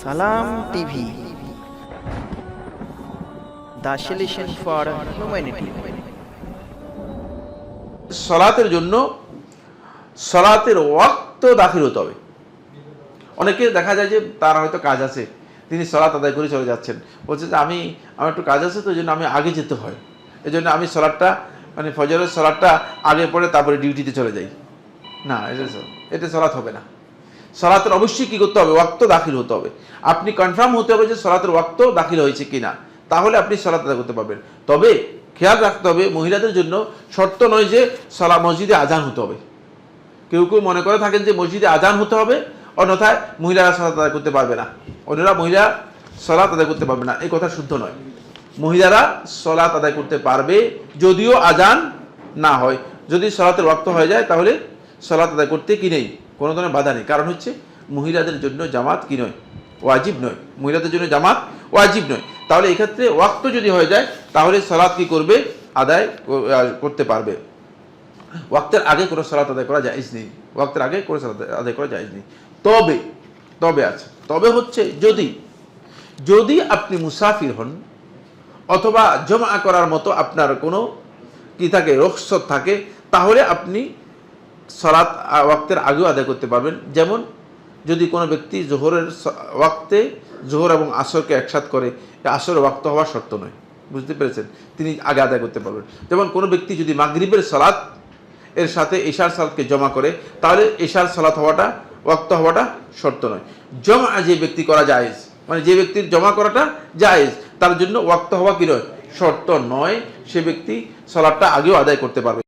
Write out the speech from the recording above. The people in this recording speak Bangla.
Salam TV. The solution for humanity. সলাতের জন্য সলাতের ওয়াক্ত দাখিল হতে হবে। অনেকে দেখা যায় যে তার হয়তো কাজ আছে, তিনি সলাত আদায় করে চলে যাচ্ছেন। বলছে যে আমি, আমার একটু কাজ আছে তো জন্য আমি আগে যেতে হয়। এই জন্য আমি সলাটটা মানে ফজরের সলাটটা আগে পড়ে তারপরে ডিউটিতে চলে যাই। না, এটা এটা হবে না। সলাতের অবশ্যই কী করতে হবে? ওয়াক্ত দাখিল হতে হবে। আপনি কনফার্ম হতে হবে যে সলাতের ওয়াক্ত দাখিল হয়েছে কিনা। তাহলে আপনি সলাত আদায় করতে পারবেন। তবে খেয়াল রাখতে হবে, মহিলাদের জন্য শর্ত নয় যে সলা মসজিদে আজান হতে হবে। কেউ কেউ মনে করে থাকেন যে মসজিদে আজান হতে হবে, অন্যথায় মহিলারা সলাত আদায় করতে পারবে না। অন্যরা মহিলা সলাত আদায় করতে পারবে না। এই কথা শুদ্ধ নয়। মহিলারা সলাত আদায় করতে পারবে যদিও আজান না হয়। যদি সলাতের রক্ত হয়ে যায়, তাহলে সলাত আদায় করতে কি নেই? কোনো ধরনের বাধা নেই। কারণ হচ্ছে মহিলাদের জন্য জামাত কি নয়? ওয়াজিব নয়। মহিলাদের জন্য জামাত ওয়াজিব নয়। তাহলে এক্ষেত্রে ওয়াক্ত যদি হয়ে যায়, তাহলে সলাৎ কি করবে? আদায় করতে পারবে। ওয়াক্তের আগে কোনো সালাত আদায় করা জায়েজ নেই। ওয়াক্তের আগে কোনো সালাত আদায় করা জায়েজ নেই। তবে তবে আছে। তবে হচ্ছে যদি যদি আপনি মুসাফির হন, অথবা জমা করার মতো আপনার কোনো কি থাকে রক্ষত থাকে, তাহলে আপনি সলাৎ ওয়াক্তের আগেও আদায় করতে পারবেন। যেমন, যদি কোনো ব্যক্তি জোহরের ওয়াক্তে জোহর এবং আসরকে একসাথ করে আসর ওয়াক্ত হওয়া শর্ত নয়। বুঝতে পেরেছেন? তিনি আগে আদায় করতে পারবেন। যেমন, কোনো ব্যক্তি যদি মাগরিবের সালাত, এর সাথে এশার সালাতকে জমা করে, তাহলে এশার সালাত হওয়াটা, ওয়াক্ত হওয়াটা শর্ত নয়। জমা যে ব্যক্তি করা জায়েজ মানে যে ব্যক্তির জমা করাটা জায়েজ, তার জন্য ওয়াক্ত হওয়া কি নয়? শর্ত নয়। সে ব্যক্তি সালাদটা আগেও আদায় করতে পারবে।